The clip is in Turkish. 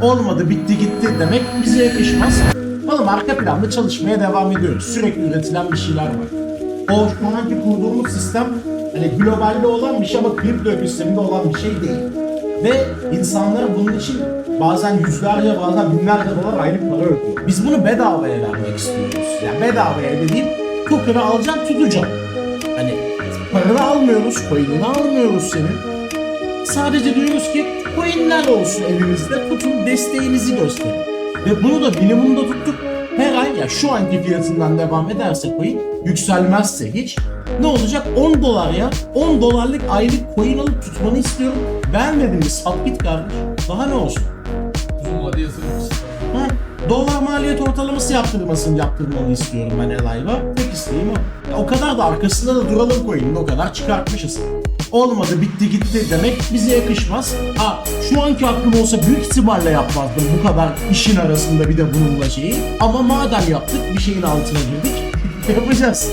olmadı bitti gitti demek bize yakışmaz. Oğlum arka planda çalışmaya devam ediyoruz. Sürekli üretilen bir şeyler var. O şu anki kurduğumuz sistem hani globalde olan bir şey ama kripto ekosisteminde olan bir şey değil. Ve insanlar bunun için bazen yüzlerce bazen binlerce dolar aylık para ödüyor. Biz bunu bedavaya vermek istiyoruz. Yani bedavaya dediğim token'ı alacaksın tutacaksın. Hani paranı almıyoruz, coin'ini almıyoruz senin. Sadece diyoruz ki coinler olsun elinizde tutun desteğinizi gösterin. Ve bunu da minimumda tuttuk. Her ay ya şu anki fiyatından devam ederse coin yükselmezse hiç ne olacak 10 dolar ya 10 dolarlık aylık coin alıp tutmanı istiyorum. Beğenmedin mi sat git kardeş. Daha ne olsun? Uzun vade yatırım sistemi. Ha, dolar maliyet ortalaması yaptırmasını yaptırmanı istiyorum ben Elive'a. Tek isteğim o. Ya o kadar da arkasında da duralım coin'in o kadar çıkartmışız. Olmadı bitti gitti demek bize yakışmaz. Ha şu anki aklım olsa büyük ihtimalle yapmazdım bu kadar işin arasında bir de bununla şeyi. Ama madem yaptık bir şeyin altına girdik yapacağız.